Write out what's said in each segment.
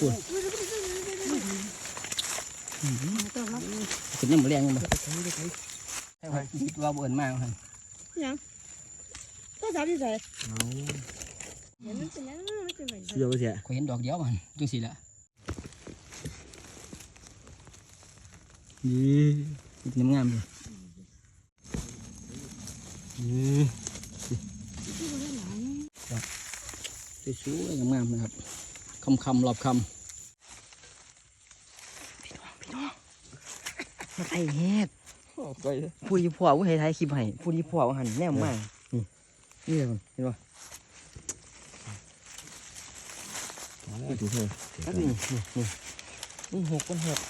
ปุ่นต้อนรับเป็นยังบ่แรงยังบ่ให้ว่าคิดว่าบ่เอิ้นมากหั่นยังก็สามที่ใส่เห็นมันเป็นยังมันเป็นแบบเดี๋ยวไปเสียข่อยเห็นดอกเดียวมันจังซี่ล่ะนี่เห็นงามๆเลยนี่สวยๆงามๆนะครับ คำๆรอบคำไอ้เฮ็ดพูดยี่พ่อว่าให้ถ่ายคลิปให้พูดยี่พ่อว่าหันแนมมากนี่นี่เลยเห็นป่ะไม่ถูกเลยนี่นี่นี่นี่หกมันหก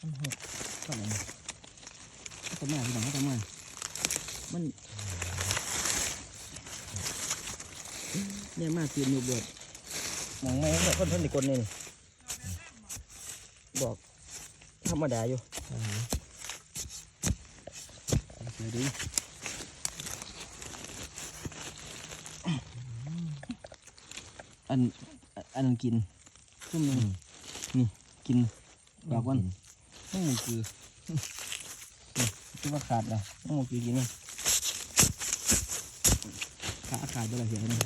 มันหกเข้ามาเข้ามาพี่น้องเข้ามามัน เนี่ยมากเกินอยู่เบิดมองไม่เนี่ยคนทนอีกคนนี่นี่บอกธรรมดาอยู่เดี๋ยวดิอันอันนั้นกินซุ่มหนึงนี่กินดอกมันต้องหมูคือนี่ที่ว่าขาดละต้องหมูคือกินนี่ขาขาดไปและเสียนี่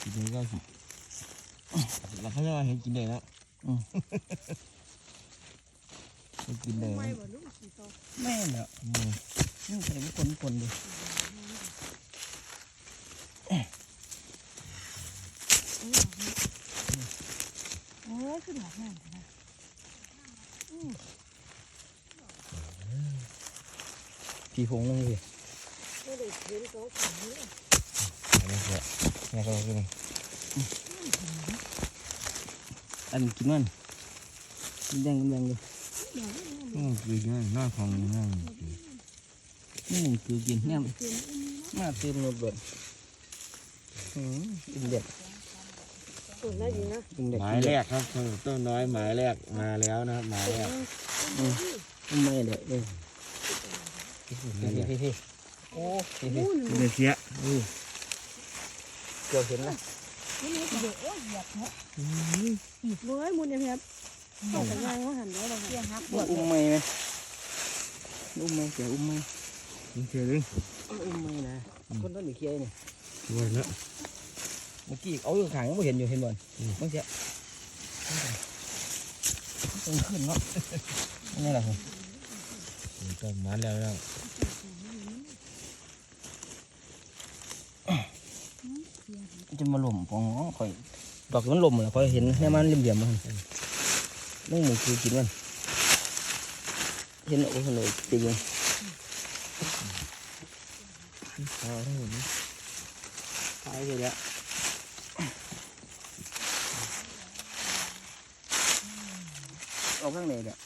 กินได้ก็สิเราเขาจะมาเห็นกินได้แล้วกินได้ไม่บ่ลูกสีโตแม่เนาะนี่ใส่ไม่คนคนเลยโอ้ยขึ้นหลักนั่นนะผีผงนึงเลยไม่ได้เห็นเขาขัน นี่นี่แหละนี่ก็กินอันกินมันกินแดงกินแดงเลยอืมกินง่ายน่าของง่ายนี่หนึ่งคือกินเนี่ยมาเต็มหมดเลยอืมกินเด็ดส่วนน่าดีนะกินเด็ดหมายแรกครับต้นน้อยหมายแรกมาแล้วนะครับหมายแรกไม่เด็ดเลยพี่พี่พี่พี่โอ้พี่พี่เดี๋ยวเสีย เกือบเห็นละนี่นี่เดี๋ยวโอ้ยหยับเนาะหีบเลยมุนยังครับต้องแต่งานเขาหันได้หรอเสียฮับปวดอุ้มไม่ไหมอุ้มไม่เสียอุ้มไม่กินเสียเลยอุ้มไม่นะคนต้นหนึ่งเคียนี่สวยแล้วเมื่อกี้เอาอยู่ข้างไม่เห็นอยู่เห็นบ่ไม่เสียต้องขึ้นเนาะนี่แหละผมต้นมาแล้วแล้ว จะมาหล่มปองข่อยดอกมันหล่มเหรอข่อยเห็นแค่มันเหลี่ยมๆมันนี่หมูคือกินมันเห็นโอ้โหเลยจริงเอาทั้งหมดนี้ตายเลยละเอาข้างในเดี๋ยว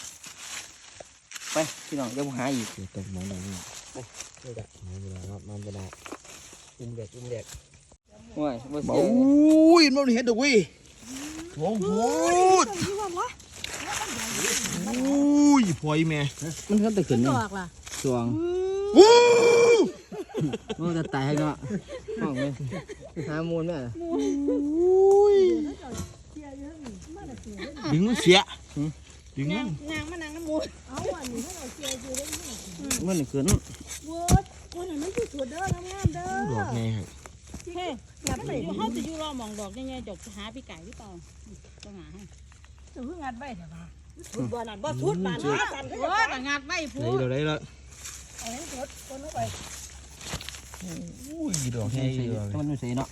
ไปพี่น้องเดี๋ยวผมหาอีกเดี๋ยวตกหมอนหน่อยนี่นี่แหละมาเวลาครับมาเวลาอุ้มเด็กอุ้มเด็ก ว้ายบ่โอเสีย้ยมันเห็นดอกวิโอ้โหที่ว่าละโอ้ยพอยแม่มันก็ตะขึ้นดเนาะอกล่ะสวงโอ้มันจะตายให้เนาะห้องเลยหามูลแม่ล่ะยเสียเยอะนี่มาแต่เสียดึงมันเสียดึงมันนางมานางน้ำมูลเอาอันนี้ให้เราเสียอยู่ได้ยังไงมันนี่ขึ้นเวิร์ดวันนั้นมันคือสวยเด้องามเด้อดอกไงครับเฮ้ย อยากไปอยู่เขาจะอยู่รอมองดอกยังไงจกหาพี่ไก่หรือเปล่าต้องหาให้จะเพิ่งงัดไปเถอะป่ะทุดบ้านนั้นบ่ทุดบ้านนั้นสั่นก็โอ้ยแต่งานไม่พูด้ดแล้วได้แล้วเอาให้ทุดคนเข้าไปอุ้ยดอกไงใส่ดอกมันไม่ส่เนาะ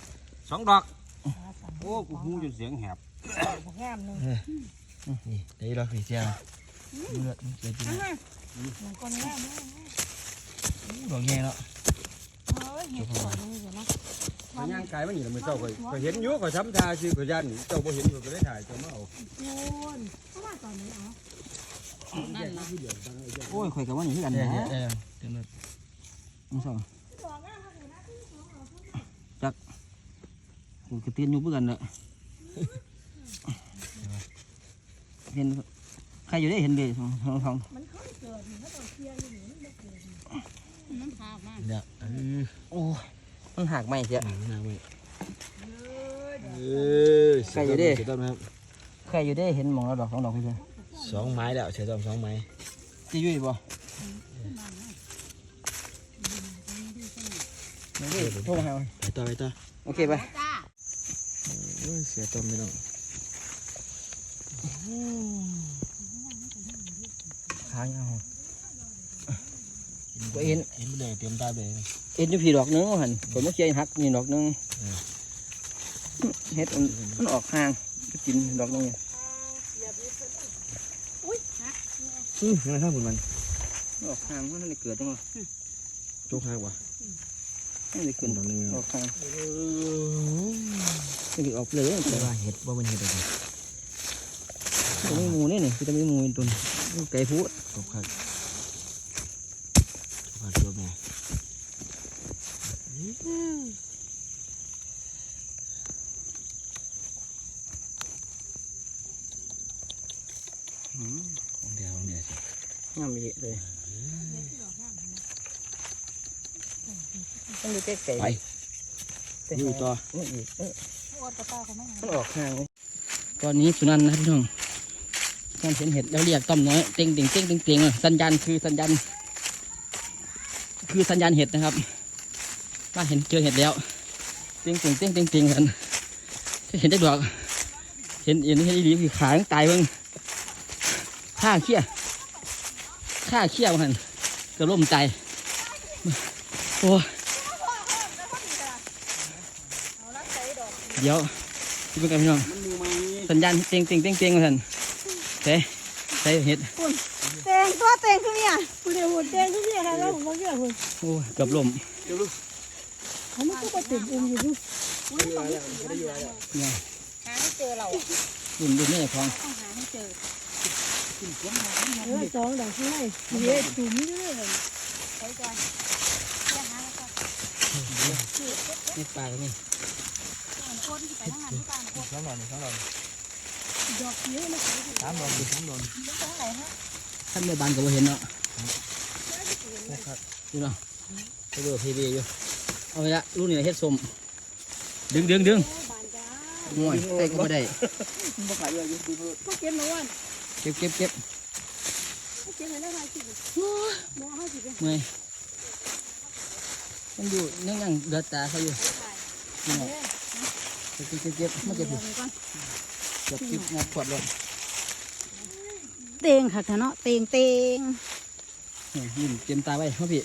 สองดอกโอ้กูหูจนเสียงแหบงามนึงนี่ได้แล้วพี่เสียเลือดมันเสียจริงมันคนงามนะดอกไงเนาะเฮ้ยเห็ดสวยนี่เดี๋ยวนาะ มันย่างกายมันอยู่แล้วมันเจ้าก็ก็เห็นอยู่ก็ช้ำตาชื่อก็ยันเจ้าบ่เห็นก็ได้ถ่ายเจ้ามาเอาคุณเข้ามาตอนนี้เอานั่นนะโอ้ยข่อยกับว่านี่คือกันเอนะอเออเดี๋ยวมันมันสองสองงามครับนะกูกระเตียนอยู่เพื่อกันเลยเห็นใครอยู่ได้เห็นเด็สองสองสองมันเคยเกิดนี่ถ้าเราเชียร์อยู่นี่มันไม่เกิดมันพามาเนี่ยเออโอ้ มันหักไม่เสียหนังหน้าไม่ใครอยู่เด้เสียต้อมนะครับใครอยู่ได้เห็นหมองเราดอกสองดอกพี่เพื่อนสองไม้แล้วเสียต้อมสองไม้จะยุ่ยบ่นี่โทรมาหาไปต่อไปต่อโอเคไปจ้าโอ้ยเสียต้อมไม่ต้องหางเอา ก็เห็นเห็นไม่ได้เตรียมตาเลยเห็นอยู่พี่ดอกหนึงหันผมไม่เคยหักนี่ดอกหนึงเฮ็ดมันมันออกห่างกินดอกหนึงเนี่ยอืมยังไงครับคุณมันมันออกห่างมันเลยเกิดจังหวะโจ๊กห้างวะมันเลยขึ้นดอกนึงออกห่างมันเลยออกเลยแต่ว่าเห็ดว่ามันเห็ดอะไรตัวนี้หมูนี่นี่คือจะมีหมูอีกตัวนึงมันไก่พูดจบครับจบครับจบแม่ อืม ของเดียวของเดียวสิงามเดีเลยต้องดูใกล้ไก่ไปอยู่ต่อมันอีกเอ้ยอดกระเป๋าเขาไม่หามันออกห่างเลยตอนนี้สุนันนะพี่น้องการเห็นเห็ดแล้วเรียกต้อมน้อยเต็งเต็งเต็งเต็งเต็งสัญญาณคือสัญญาณคือสัญญาณเห็ดนะครับ ว่าเห็นเจอเห็ดแล้วเต็งเต็งเต็งเต็งเต็งกันเห็นได้ดอกเห็นเห็นเห็นอีหลีคือขายังตายเบิ่งข้าเขี้ยข้าเขี้ยมันกระล่มตายโอ้เดี๋ยวพี่เป็นไงพี่น้องสัญญาณเต็งเต็งเต็งเต็งมาทันเฮ้ใส่เห็ดแตงตัวแตงคือเนี่ยคุณเดี๋ยวหุ่นแตงคือเนี่ยค่ะแล้วผมก็เกี่ยวหุ่นโอ้ยเกือบล่มเขาไม่ก็ติดอุ้มอยู่ดูเนี่ยหาให้เจอเรารุ่นรุ่นนี่ของต้องหาให้เจอเออสองดอกข้างในเดี๋ยวจุ่มนี่เลยไปก่อนอย่าหาแล้วก็นี่ปลาแล้วนี่โคตรที่ไปทางนั้นที่บ้านโคตรสองดอกหนึ่งสองดอกดอกเยอะนะสามดอกหนึ่งสามดอกตรงไหนฮะท่านแม่บ้านก็บ่เห็นเนาะดูเนาะไปดูพีดีอยู่ เอาไปละรุ่นนี้เฮ็ดสมดึงดึงดึงบานจ้าง่วยใส่ก็ไม่ได้พวกเก็บมาวันเก็บเก็บเก็บพวกเก็บมาแล้วค่ะสิมองเขาสิเป็นเมื่อยมันอยู่ยังยังเดือดตาเขาอยู่นี่เนาะเก็บเก็บเก็บเก็บมาเก็บอยู่เก็บเก็บงัดขวดเลยเตงค่ะเนาะเตงเตงนี่ ยิ้มเต็มตาไว้มาพี่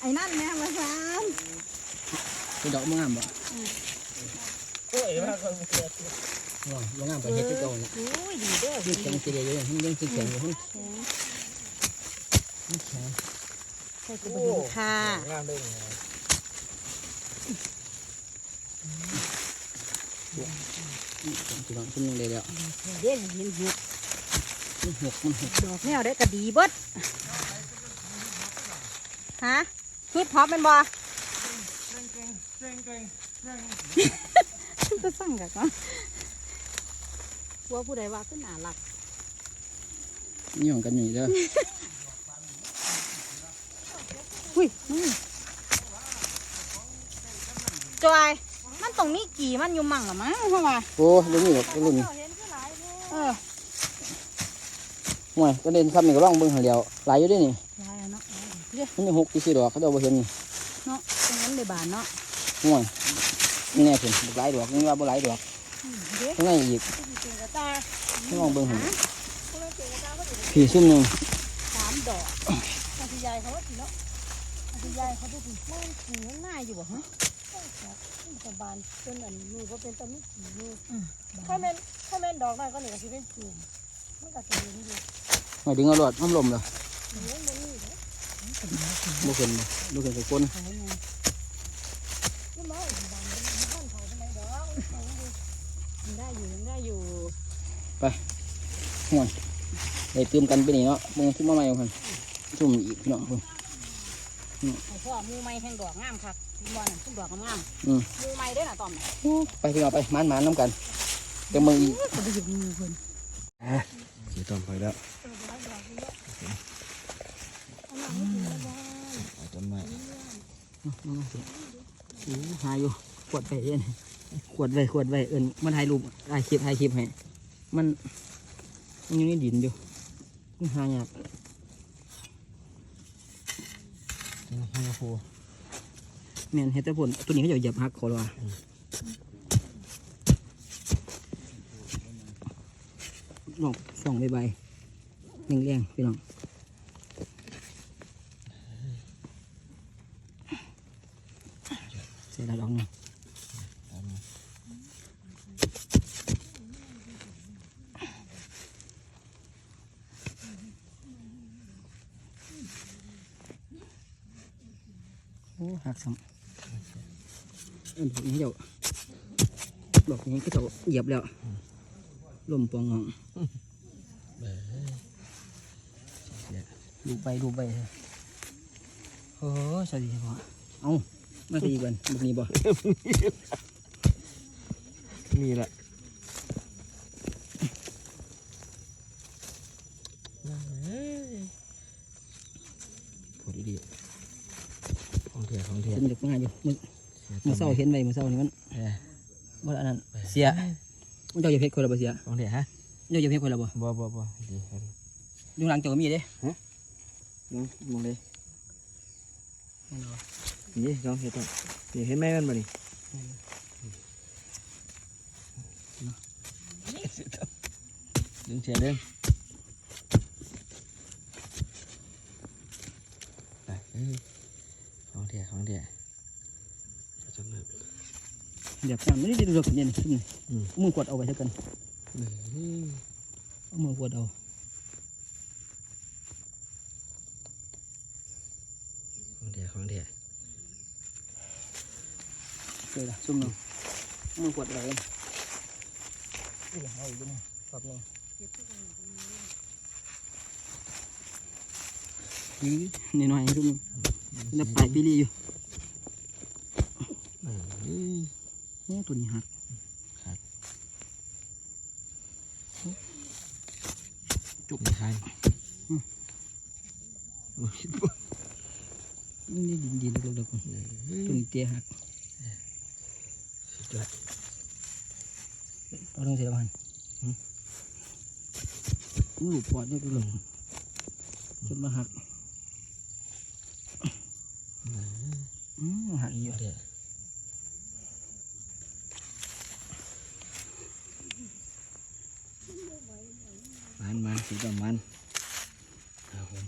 ไอ้นั่นแม่มาซานเป็นดอกมะงามบ่โอ้ยมากเลยมะงามไปเฮ็ดที่เก่าเนี่ยโอ้ยดีเด้อมันแข็งสีเดียวอยู่มันยังสีแข็งอยู่มันมันแข็งใส่กระเบื้องค่ะงาม เลยจุดขึ้นเลยแล้วเด่นเห็นหุบมันหกมันหกดอกแนวได้ก็ดีเบิดฮะคิดพร้อมเป็นบ่จะสั่งกันก่อนว่าผู้ใดว่าขึ้นหนาหลักนี่ของกันอยู่เด้ออุ้ยจอย ตรงนี้กี่มันอยู่มั่งหรอมั้งเพราะว่าโอ้รุ่นนี้หรอกรุ่นนี้เออห่วยก็เด่นซ้ำนี่ก็ร่องเบิ่งหาเดียวหลายอยู่ด้วยนี่ยายเนาะเดี๋ยวมันยังหกที่สี่ดอกเขาเดาบ่เห็นนี่เนาะตรงนั้นในบ้านเนาะห่วยนี่แน่เพิ่นบ่หลายดอกนี่ว่าบ่หลายดอกเดี๋ยวข้างในอีกเก่งกระตาให้มองเบิ่งหั่นพี่ซุ่มหนึงสามดอกอาทิยายเขาว่าสิเนาะอาทิยายเขาได้ถึงมันขี่ข้างหน้าอยู่บ่ฮะ ตะบานเป็นอันนี้ก็เป็นตะมิกี่นี่ถ้าแม่นถ้าแม่นดอกน้อยก็เหลือที่เป็นจุ่มมันก็จะเห็นอยู่หอยดึงเอารอดห้อมลมเหรอเหลือมันนี่เนาะบ่เห็นบ่บ่เห็นกับคนขายไงก็มาอีกบานมันบ้านเขาทำไมดอกยังได้อยู่ยังได้อยู่ได้เติมกันไปนี่เนาะมึงขึ้นมาใหม่เพิ่นซุ่มอีกพี่น้องเพิ่ นไอ้พ่อมูไม่แห่งดอกงามครับบอลทุกดอกงามอืม มูไม่ได้น่ะตอมไปพี่น้องไปมานๆน้ำกันเดี๋ยวมึงอีกเขาไปหยิบมือคนเสียต้อมไปแล้วเอาต้นไม้โอ้หาอยู่ขวดไปเอ็นขวดไว้ขวดไว้เอินมันถ่ายรูปถ่ายคลิปถ่ายคลิปให้มันมันอยู่ในดินอยู่มันหายาก ฮังกา โฟแม่นเฮ็ดแต่ผลตัวนี้เขาจะเหยียบหักคอว่าลองส่องใบใบเลี้ยงๆพี่น้องเสร็จแล้วลองหนึ่ง โอ้หักซ้ำเอ็นพวกนี้เดี๋ยวดอกนี้ก็จะเหยียบแล้วลมปองงองดูไปดูไปโอ้สวัสดีพ่อเอ้ามาตีกันแบบนี้บ่นี่แหละพูดดีๆของเถื่อของเถื่อ เป็นเด็กง่ายอยู่มึงมึงเศร้าเห็นไหมมึงเศร้านี่มันเออบ่อันนั้นเสียมึงเจ้าอย่าเพชรคนละบ่เสียของเถื่อฮะเจ้าอย่าเพชรคนละบ่บ่บ่บ่ดีครับอยู่หลังเจ้าก็มีเด้มองมองเลยนี่ลองเห็นต่อนี่เห็นไหมมันบ่นี่ดึงเสียดึงไปเอ้ยของเถื่อของเถื่อจำเลย เดี๋ยวจังไม่ได้ดูดอกเย็นขึ้นนี่อืมเอามือกดเอาไว้เท่ากันนี่เอามือกดเอาของ อ้ตัวนี้หักจุกทานนี่ดินดินๆเล็กๆตัวนี้เตี้ยหักสุดยอดเอาลงเสียแล้วพันลูกปอดนี่ก็ลงจนมาหักอืมหักอีกอยู่ เดี๋ยว มันมันสีดำมันครับผม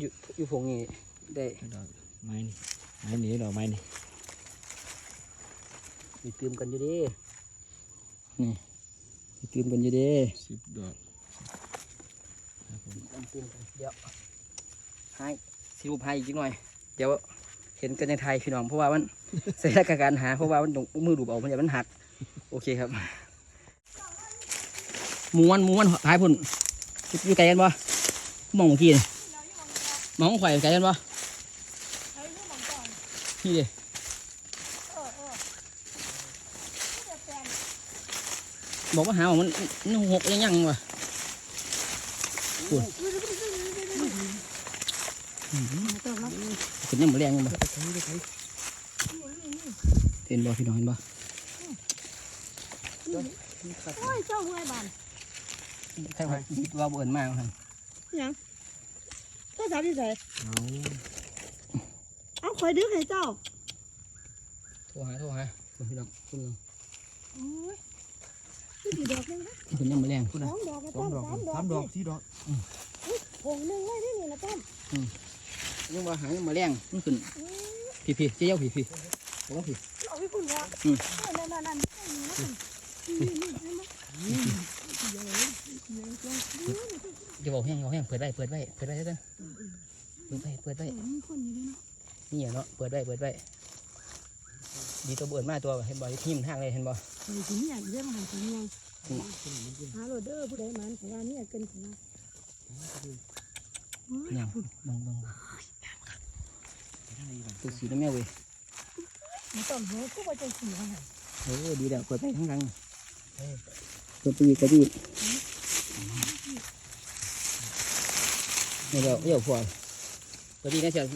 อยู่อยู่ผงนี่ได้ดอกไม้นี่ไม้นี่ดอกไม้นี่มีเติมกันอยู่เดินี่มีเติมกันอยู่เดิสิบดอกครับผมเติมกันเดี๋ยวให้สิรูปให้อีกหน่อย เดี๋ยวเห็นกันในไทยพี่น้องเพราะว่ามันใส่หน้ากากการหาเพราะว่ามันต้องเอามือดูบเอามันอย่ามันหัก โอเคครับ ม้วนม้วนท้ายพุ่นอยู่ไกลกันปะมองเมื่อกี้นี่มองข่อยไกลกันบ่นี่ดิเออเออที่เดือดแฟนบอกว่าหาว่ามันมันหกยังยังวะขึ้นยังบ่แรงยังบ่เห็นบ่พี่น้องเห็นบ่โอ้ยเจ้าเมื่อยบาน ใครว่าคิดว่าเอิ้นมากครับยังเจ้าสาวที่ไหนเอาคอยดึกให้เจ้า โทรหาโทรหาพี่น้องคุณน้องโอ้ยที่ดอกนึงนะขึ้นยังบ่แรงสองดอกนะสองดอกสามดอกสามดอกสี่ดอกผงหนึ่งไว้ที่นี่นะต้นยังว่าหายังบ่แรงมันขึ้นพี่พี่เจ้าพี่พี่บอกว่าพี่เอาไปคุณวะอืมนั่นนั่นนั่นนี่นี่นี่ นี่จะบอกแห้งเอาแห้งเปิดไว้เปิดไว้เปิดไว้เด้อเปิดไว้เปิดไว้มีคนอยู่ด้วยเนาะนี่อะเนาะเปิดไว้เปิดไว้ดีตัวเบิดมาตัวเห็นบ่ทิ่มทางเลยเห็นบ่เฮ้ยถึงอย่ากเรื่องอาหารถึงยังหาโรเดอร์ผู้ใดมันของเราเนี่ยเกินของเรายังบังบังตัวสีน้ำแม่เว้ยไม่ต้องหัวก็ว่าจะสีอะไรเออดีแล้วเปิดไปข้างหลังเปิดไปอีกเปิดไปอีก นี่เดี๋ยวเดี๋ยวพอเปิดปีกนะเชียว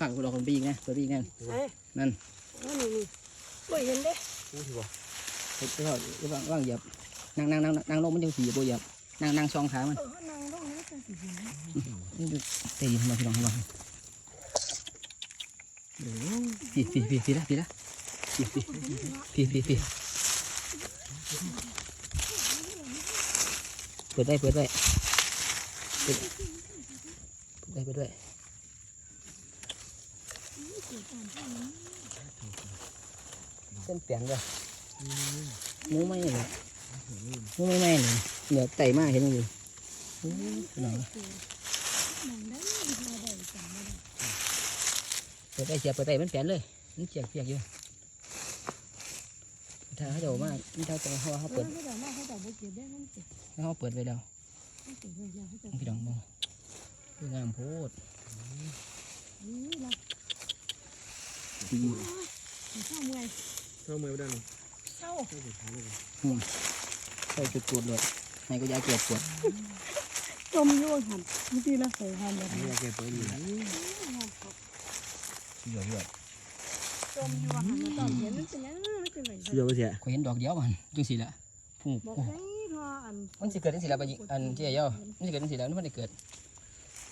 ฝั่งคุณรอคนปีกนะเปิดปีกนะเอ้ยนั่นนั่นนี่นี่บ่เห็นเด้เฮ็ดไปเถอะว่างว่างเหยียบนั่งนั่งนั่งนั่งลงมันยังสีบ่เหยียบนั่งนั่งซองขามันเออนั่งลงนี่จังสิเห็นตีมาพี่น้องพี่น้องพี่พี่พี่พี่ละพี่ละพี่พี่พี่พี่พี่เปิดได้เปิดได้ เปิดได้เปิดได้เส้นเปลี่ยนเลยหมูไม่เลยหมูไม่ไม่เลยเดี๋ยวไต่มาเห็นอยู่โอ้ยพี่น้องเปิดได้เสียบเปิดได้มันเปลี่ยนเลยมันเจียกเปียกอยู่ถ้าเขาจะออกมามันถ้าจะเขาเขาเอเปิอดเขาจะมาเขาจะบ่เก็บได้มันเก็บเขาเปิดไว้แล้วมันเก็บไว้แล้วเขาจะพี่น้องมองคือ งามโพดนี่ล่ะดีเข้าเมื่อยเข้ามือไม่ได้เลยเข้าใส่จุดปวดเลยให้ก็ยาเก็บปวดจมอยู่หันนี่สิละใส่หันแบบให้นี้ยาเก็บปวดอยู่แล้วเยอะเยอะจมอยู่หันแล้วตอนเห็นมันเป็นยังมันเป็นไงเยอะไปเสียเขาเห็นดอกเดียวมันจังสิละผู้บอกผู้ให้ทออันมันสิเกิดจังสิละไปอันที่เยอะมันสิเกิดจังสิละมันไม่ได้เกิด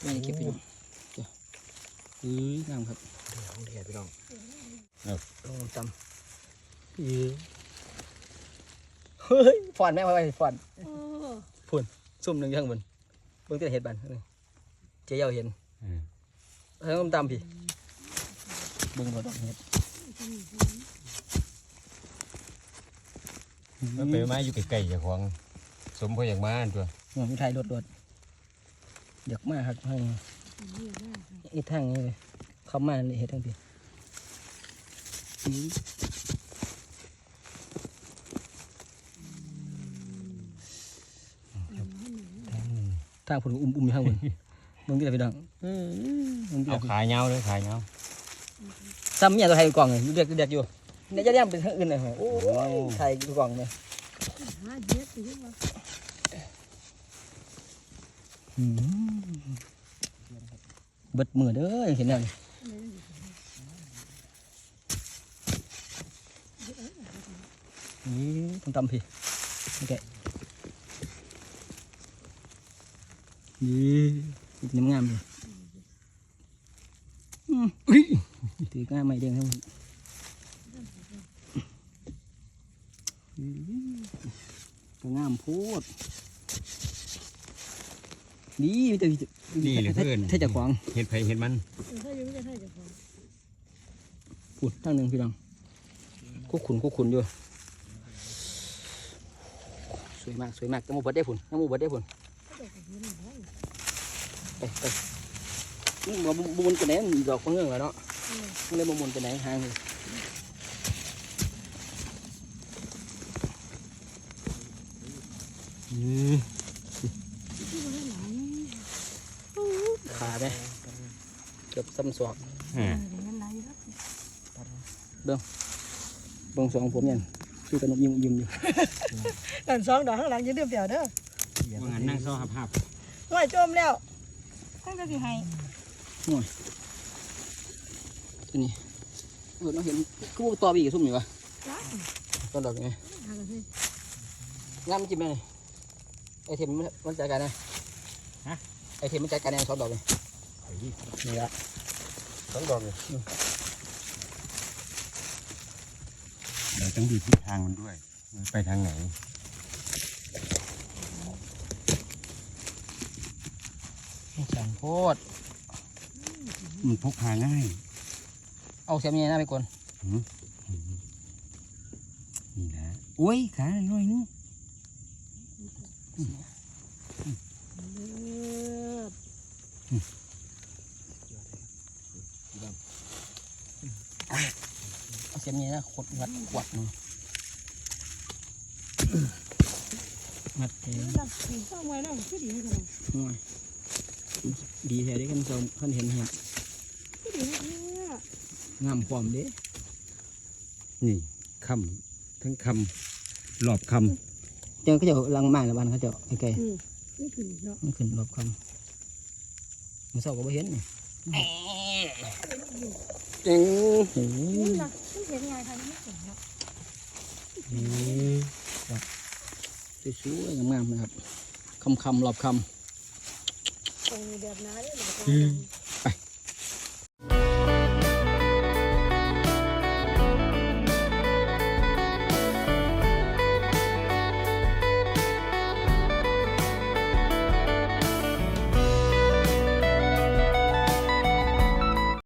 ไม่ได้เก็บไปอยู่จ้ะอืองามครับของแท้พี่น้องโอ้จำเฮ้ยฟอนแม่ไปฟอนเออซุ่มหนึ่งยังบนเบิ่งแต่เห็ดบันนี่เจียวเห็นเฮ้ยมันตามพี่เบิ่งบ่ดอกเห็ดมันเป็นไม้อยู่ไกลๆอย่างของสมพออย่างมาตัวหัวมีไทยรถรถ อยากมาครับให้อีทางนี้เลยเข้ามาเลยเห็ดทั้งพี่ทางผลอุ้มอุ้มอยู่ทางบนเบิ่งที่ไหนพี่ดังเบิ่งที่ไหเอานขายเงาเลยขายเงาซ้ำเมียตัวไทยกล่องเลยเด็กเด็กอยู่เนี่ยจะย่ำเป็นทางอื่นเลยโอ้ยไทยกล่องเลยหา เบิดมือเด้อเห็นแล้วนี่นี่ทำตำพี่โอเคนี่น้ำงามเลยอืมอุ้ยถือกล้าไม่เด้งทั้งหมดอืมก็งามโพด ดีมีแต่ดีเหลยเพื่อนถ้าจะขวางเห็ดไผเห็ดมันถ้าอยู่ไม่ได้ถ้าจะพอพูดทั้งหนึ่งพี่น้องคุกขุนคุกขุนอยู่สวยมากสวยมากยังมูเบิดได้ผุนยังมูเบิดได้ผุนไปไปนี่บ่บ่บุญกันไหนมันดอกของเงื่อนแล้วเนาะมันเลยบ่บุญกันไหนห่างเลยขาไหมเกือบ ซ้ำสวกอ่าเห็นไรครับเบิ่งสองผมยันชื่อกันนกยิ้มยิ้มอยู่นั่นสองดอกข้างหลังอยืนเดือบเดียวเด้อว่างันนั่งซ้อหับหับว่าจมแล้วท่านก็สิให้ตัวนี้เออเราเห็นกูต่อไปอีกซุ่มอยู่วะจ้าต้นดอกไงหากันสิงามมันจิ้มไหมนี่ไอเทมมันมันจัดการนะฮะไอเทมมันจัดการแนวสองดอกเลยนี่ละ ต้องดอกเลยเราต้องดูทิศทางมันด้วยมันไปทางไหนสังโพดมันพกพาง่าย เอาเสียมีหน้าไปก่อนนี่นะโอ้ยขาหน่อยนึงเออ เอาเสียมีหน้าขดงัดขวัดหนึงงัดเองนั่นสิเข้าไว้แล้วคือดีให้กันหน่อยดีแท้ได้กันเจ้าท่านเห็นเห็นคือดีให้เนี่ยงามความเด้นี่คำทั้งคำหลอบคเจ้าก็จะลังมากละวันเขาจะไอ้ไก่อืมนี่คือเนาะมันขึ้นรอบคำมันเศร้าก็บ่เห็นนี่ เจ๋งหูนี่นะมันเห็นไงทางนี้เห็นเนาะสวยๆงามๆนะครับคำคำๆรอบคตรงนี้แบบนั้นเลยหรือเปล่า